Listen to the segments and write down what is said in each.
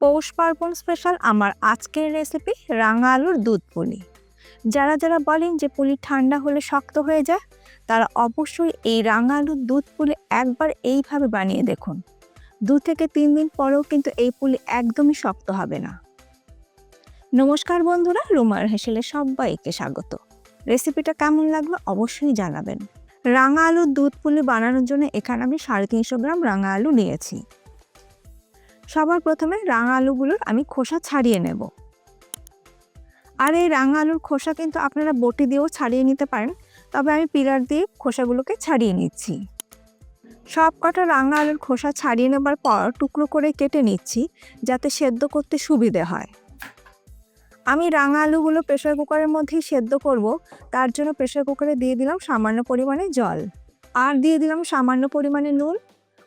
পৌষ পার্বণ স্পেশাল আমার আজকের রেসিপি রাঙা আলুর দুধ পুলি। যারা যারা বলেন যে পুলি ঠান্ডা হলে শক্ত হয়ে যায়, তারা অবশ্যই এই রাঙা আলুর দুধ পুলি একবার এইভাবে বানিয়ে দেখুন। দু থেকে তিন দিন পরেও কিন্তু এই পুলি একদমই শক্ত হবে না। নমস্কার বন্ধুরা, রুমার হেসেলে সবাইকে স্বাগত। রেসিপিটা কেমন লাগল অবশ্যই জানাবেন। রাঙা আলুর দুধ পুলি বানানোর জন্য এখানে আমি সাড়ে তিনশো গ্রাম রাঙা আলু নিয়েছি। সবার প্রথমে রাঙা আলুগুলোর আমি খোসা ছাড়িয়ে নেব। আর এই রাঙা আলুর খোসা কিন্তু আপনারা বটি দিয়েও ছাড়িয়ে নিতে পারেন, তবে আমি পিলার দিয়ে খোসাগুলোকে ছাড়িয়ে নিচ্ছি। সব কটা রাঙা আলুর খোসা ছাড়িয়ে নেবার পর টুকরো করে কেটে নিচ্ছি, যাতে সেদ্ধ করতে সুবিধে হয়। আমি রাঙা আলুগুলো প্রেশার কুকারের মধ্যেই সেদ্ধ করব, তার জন্য প্রেশার কুকারে দিয়ে দিলাম সামান্য পরিমাণে জল। আর দিয়ে দিলাম সামান্য পরিমাণে নুন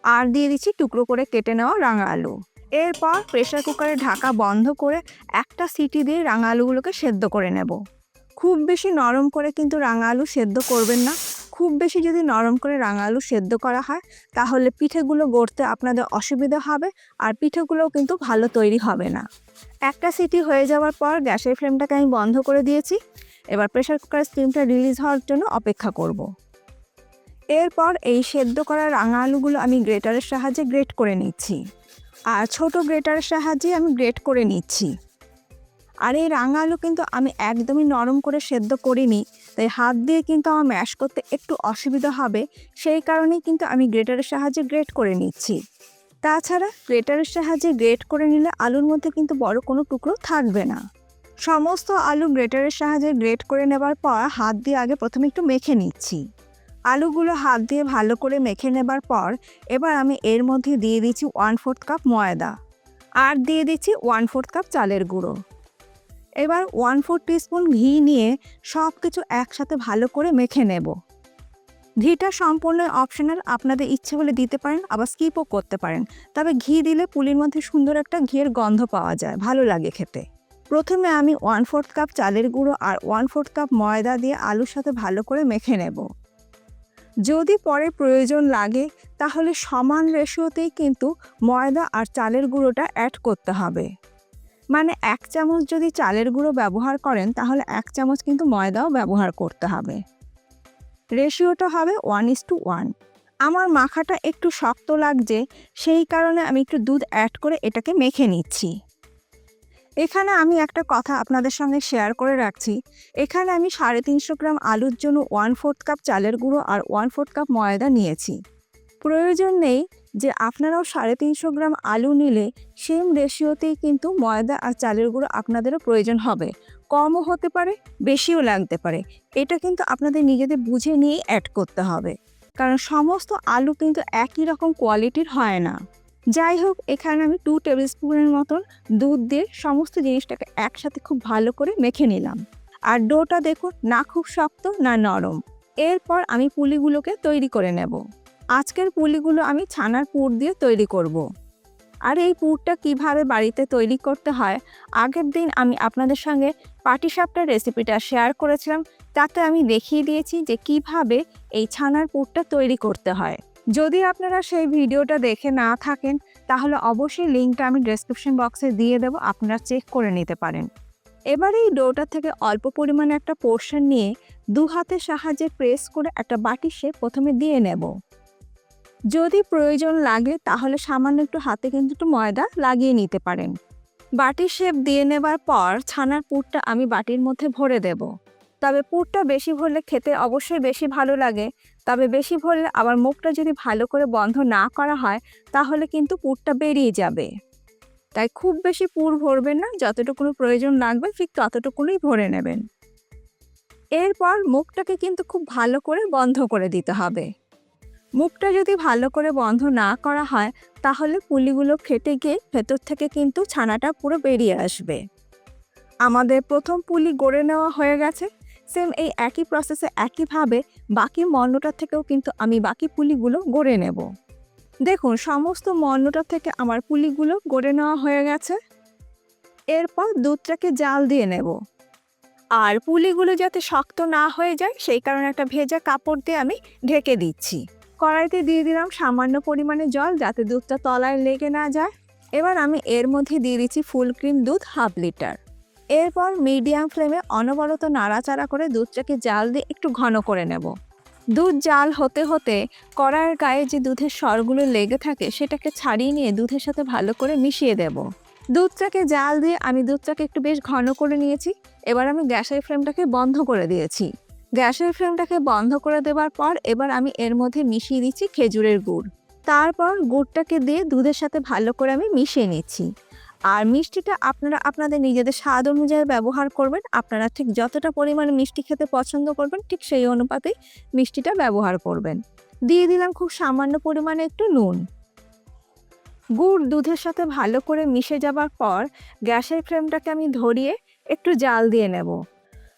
আর দিয়ে দিচ্ছি টুকরো করে কেটে নেওয়া রাঙা আলু। এরপর প্রেশার কুকারে ঢাকা বন্ধ করে একটা সিটি দিয়ে রাঙা আলুগুলোকে সেদ্ধ করে নেব। খুব বেশি নরম করে কিন্তু রাঙা আলু সেদ্ধ করবেন না। খুব বেশি যদি নরম করে রাঙা আলু সেদ্ধ করা হয়, তাহলে পিঠেগুলো গড়তে আপনাদের অসুবিধা হবে আর পিঠেগুলোও কিন্তু ভালো তৈরি হবে না। একটা সিটি হয়ে যাওয়ার পর গ্যাসের ফ্লেমটাকে আমি বন্ধ করে দিয়েছি। এবার প্রেশার কুকার স্টিমটা রিলিজ হওয়ার জন্য অপেক্ষা করব। এরপর এই সেদ্ধ করা রাঙা আলুগুলো আমি গ্রেটারের সাহায্যে গ্রেট করে নিচ্ছি। আর ছোট গ্রেটারের সাহায্যে আমি গ্রেট করে নিচ্ছি। আর এই রাঙা আলু কিন্তু আমি একদমই নরম করে সেদ্ধ করিনি, তাই হাত দিয়ে কিন্তু আমার ম্যাশ করতে একটু অসুবিধা হবে, সেই কারণেই কিন্তু আমি গ্রেটারের সাহায্যে গ্রেট করে নিচ্ছি। তাছাড়া গ্রেটারের সাহায্যে গ্রেট করে নিলে আলুর মধ্যে কিন্তু বড় কোনো টুকরো থাকবে না। সমস্ত আলু গ্রেটারের সাহায্যে গ্রেট করে নেবার পর হাত দিয়ে আগে প্রথমে একটু মেখে নিচ্ছি। আলুগুলো হাত দিয়ে ভালো করে মেখে নেবার পর এবার আমি এর মধ্যে দিয়ে দিচ্ছি ওয়ান ফোর্থ কাপ ময়দা আর দিয়ে দিচ্ছি ওয়ান ফোর্থ কাপ চালের গুঁড়ো। এবার ওয়ান ফোর টিস্পুন ঘি নিয়ে সব কিছু একসাথে ভালো করে মেখে নেব। ঘিটা সম্পূর্ণ অপশনাল আপনাদের ইচ্ছে হলে দিতে পারেন, আবার স্কিপও করতে পারেন। তবে ঘি দিলে পুলির মধ্যে সুন্দর একটা ঘিয়ের গন্ধ পাওয়া যায়, ভালো লাগে খেতে। প্রথমে আমি ওয়ান ফোর্থ কাপ চালের গুঁড়ো আর ওয়ান ফোর্থ কাপ ময়দা দিয়ে আলুর সাথে ভালো করে মেখে নেব। যদি পরে প্রয়োজন লাগে, তাহলে সমান রেশিওতেই কিন্তু ময়দা আর চালের গুঁড়োটা অ্যাড করতে হবে। মানে এক চামচ যদি চালের গুঁড়ো ব্যবহার করেন, তাহলে এক চামচ কিন্তু ময়দাও ব্যবহার করতে হবে। রেশিওটা হবে ওয়ান ইস টু ওয়ান আমার মাখাটা একটু শক্ত লাগছে, সেই কারণে আমি একটু দুধ অ্যাড করে এটাকে মেখে নিচ্ছি। এখানে আমি একটা কথা আপনাদের সঙ্গে শেয়ার করে রাখছি। এখানে আমি সাড়ে তিনশো গ্রাম আলুর জন্য ওয়ান ফোর্থ কাপ চালের গুঁড়ো আর ওয়ান ফোর্থ কাপ ময়দা নিয়েছি। প্রয়োজন নেই যে আপনারাও সাড়ে তিনশো গ্রাম আলু নিলে সেম রেশিওতেই কিন্তু ময়দা আর চালের গুঁড়ো আপনাদেরও প্রয়োজন হবে। কমও হতে পারে, বেশিও লাগতে পারে। এটা কিন্তু আপনাদের নিজেদের বুঝে নিয়েই অ্যাড করতে হবে। কারণ সমস্ত আলু কিন্তু একই রকম কোয়ালিটির হয় না। যাই হোক এখানে আমি টু টেবিল স্পুনের মতন দুধ দিয়ে সমস্ত জিনিসটাকে একসাথে খুব ভালো করে মেখে নিলাম। আর ডোটা দেখুন, না খুব শক্ত, না নরম। এরপর আমি পুলিগুলোকে তৈরি করে নেব। আজকের পুলিগুলো আমি ছানার পুর দিয়ে তৈরি করব। আর এই পুরটা কীভাবে বাড়িতে তৈরি করতে হয়, আগের দিন আমি আপনাদের সঙ্গে পাটিসাপটার রেসিপিটা শেয়ার করেছিলাম, তাতে আমি দেখিয়ে দিয়েছি যে কীভাবে এই ছানার পুরটা তৈরি করতে হয়। যদি আপনারা সেই ভিডিওটা দেখে না থাকেন, তাহলে অবশ্যই লিঙ্কটা আমি ডেসক্রিপশন বক্সে দিয়ে দেবো, আপনারা চেক করে নিতে পারেন। এবার এই ডোটা থেকে অল্প পরিমাণে একটা পোর্শন নিয়ে দু হাতের সাহায্যে প্রেস করে একটা বাটি শেপ প্রথমে দিয়ে নেব। যদি প্রয়োজন লাগে, তাহলে সামান্য একটু হাতে কিন্তু একটু ময়দা লাগিয়ে নিতে পারেন। বাটির শেপ দিয়ে নেবার পর ছানার পুরটা আমি বাটির মধ্যে ভরে দেব। তবে পুরটা বেশি ভরলে খেতে অবশ্যই বেশি ভালো লাগে। তবে বেশি ভরলে আবার মুখটা যদি ভালো করে বন্ধ না করা হয়, তাহলে কিন্তু পুরটা বেরিয়ে যাবে। তাই খুব বেশি পুর ভরবেন না, যতটুকুনো প্রয়োজন লাগবে ঠিক ততটুকুনই ভরে নেবেন। এরপর মুখটাকে কিন্তু খুব ভালো করে বন্ধ করে দিতে হবে। মুখটা যদি ভালো করে বন্ধ না করা হয়, তাহলে পুলিগুলো ফেটে গিয়ে ভেতর থেকে কিন্তু ছানাটা পুরো বেরিয়ে আসবে। আমাদের প্রথম পুলি গড়ে নেওয়া হয়ে গেছে। সেম এই একই প্রসেসে একইভাবে বাকি মন্ডটার থেকেও কিন্তু আমি বাকি পুলিগুলো গড়ে নেব। দেখুন, সমস্ত মন্ডটার থেকে আমার পুলিগুলো গড়ে নেওয়া হয়ে গেছে। এরপর দুধটাকে জাল দিয়ে নেব। আর পুলিগুলো যাতে শক্ত না হয়ে যায়, সেই কারণে একটা ভেজা কাপড় দিয়ে আমি ঢেকে দিচ্ছি। কড়াইতে দিয়ে দিলাম সামান্য পরিমাণে জল যাতে দুধটা তলায় লেগে না যায়। এবার আমি এর মধ্যে দিয়ে দিচ্ছি ফুল ক্রিম দুধ হাফ লিটার। এরপর মিডিয়াম ফ্লেমে অনবরত নাড়াচাড়া করে দুধটাকে জাল দিয়ে একটু ঘন করে নেব। দুধ জাল হতে হতে কড়াইয়ের গায়ে যে দুধের স্বরগুলো লেগে থাকে সেটাকে ছাড়িয়ে নিয়ে দুধের সাথে ভালো করে মিশিয়ে দেব। দুধটাকে জাল দিয়ে আমি দুধটাকে একটু বেশ ঘন করে নিয়েছি। এবার আমি গ্যাসের ফ্লেমটাকে বন্ধ করে দিয়েছি। গ্যাসের ফ্লেমটাকে বন্ধ করে দেওয়ার পর এবার আমি এর মধ্যে মিশিয়ে দিচ্ছি খেজুরের গুড়। তারপর গুড়টাকে দিয়ে দুধের সাথে ভালো করে আমি মিশিয়ে নিচ্ছি। আর মিষ্টিটা আপনারা, আপনাদের নিজেদের স্বাদ অনুযায়ী ব্যবহার করবেন। আপনারা ঠিক যতটা পরিমাণে মিষ্টি খেতে পছন্দ করবেন, ঠিক সেই অনুপাতেই মিষ্টিটা ব্যবহার করবেন। দিয়ে দিলাম খুব সামান্য পরিমাণে একটু নুন। গুড় দুধের সাথে ভালো করে মিশে যাবার পর গ্যাসের ফ্লেমটাকে আমি ধরিয়ে একটু জাল দিয়ে নেব।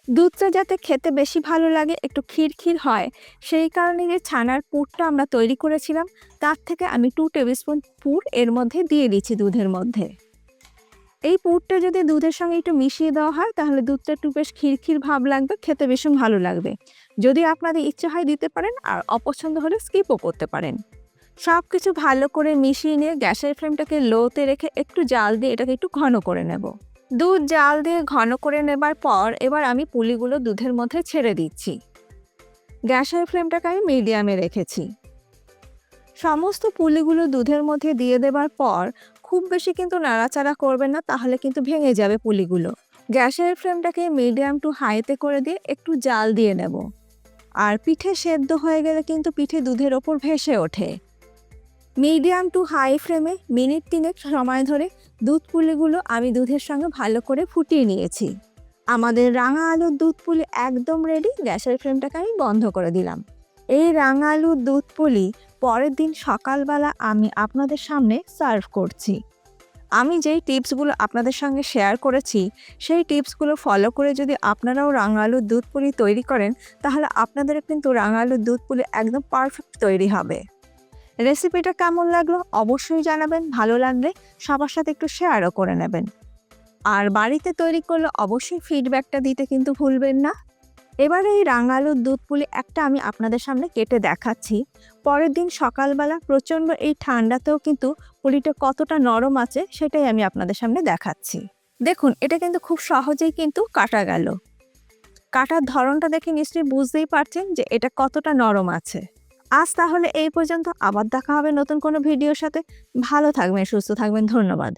দুধটা যাতে খেতে বেশি ভালো লাগে, একটু ক্ষীর হয়, সেই কারণে যে ছানার পুরটা আমরা তৈরি করেছিলাম, তার থেকে আমি টু টেবিল স্পুন পুর এর মধ্যে দিয়ে দিচ্ছি দুধের মধ্যে। এই পুরটা যদি দুধের সঙ্গে একটু মিশিয়ে দেওয়া হয়, তাহলে দুধটা একটু বেশ ক্ষীর ভাব লাগবে, খেতে ভীষণ ভালো লাগবে। যদি আপনাদের ইচ্ছে হয় দিতে পারেন, আর অপছন্দ হলে স্কিপও করতে পারেন। সব কিছু ভালো করে মিশিয়ে নিয়ে গ্যাসের ফ্লেমটাকে লোতে রেখে একটু জাল দিয়ে এটাকে একটু ঘন করে নেব। দুধ জাল দিয়ে ঘন করে নেবার পর, এবার আমি পুলিগুলো দুধের মধ্যে ছেড়ে দিচ্ছি। গ্যাসের ফ্লেমটাকে আমি মিডিয়ামে রেখেছি। সমস্ত পুলিগুলো দুধের মধ্যে দিয়ে দেবার পর খুব বেশি কিন্তু নাড়াচাড়া করবেন না, তাহলে কিন্তু ভেঙে যাবে পুলিগুলো। গ্যাসের ফ্লেমটাকে মিডিয়াম টু হাইতে করে দিয়ে একটু জাল দিয়ে নেব। আর পিঠে সেদ্ধ হয়ে গেলে কিন্তু পিঠে দুধের ওপর ভেসে ওঠে। মিডিয়াম টু হাই ফ্লেমে মিনিট তিনেক সময় ধরে দুধ পুলিগুলো আমি দুধের সঙ্গে ভালো করে ফুটিয়ে নিয়েছি। আমাদের রাঙা আলুর দুধ পুলি একদম রেডি গ্যাসের ফ্লেমটাকে আমি বন্ধ করে দিলাম। এই রাঙা আলুর দুধ পুলি পরের দিন সকালবেলা আমি আপনাদের সামনে সার্ভ করছি। আমি যেই টিপসগুলো আপনাদের সঙ্গে শেয়ার করেছি, সেই টিপসগুলো ফলো করে যদি আপনারাও রাঙা আলুর দুধ পুলি তৈরি করেন, তাহলে আপনাদের কিন্তু রাঙা আলুর দুধ পুলি একদম পারফেক্ট তৈরি হবে। রেসিপিটা কেমন লাগল অবশ্যই জানাবেন, ভালো লাগলে সবার সাথে একটু শেয়ারও করে নেবেন। আর বাড়িতে তৈরি করলে অবশ্যই ফিডব্যাকটা দিতে কিন্তু ভুলবেন না। এবারে এই রাঙালুর দুধ পুলি একটা আমি আপনাদের সামনে কেটে দেখাচ্ছি। পরের দিন সকালবেলা প্রচণ্ড এই ঠান্ডাতেও কিন্তু পুলিটা কতটা নরম আছে সেটাই আমি আপনাদের সামনে দেখাচ্ছি। দেখুন, এটা কিন্তু খুব সহজেই কিন্তু কাটা গেল। কাটার ধরনটা দেখে নিশ্চয়ই বুঝতেই পারছেন যে এটা কতটা নরম আছে। আজ তাহলে এই পর্যন্ত আবার দেখা হবে নতুন কোনো ভিডিওর সাথে। ভালো থাকবেন, সুস্থ থাকবেন, ধন্যবাদ।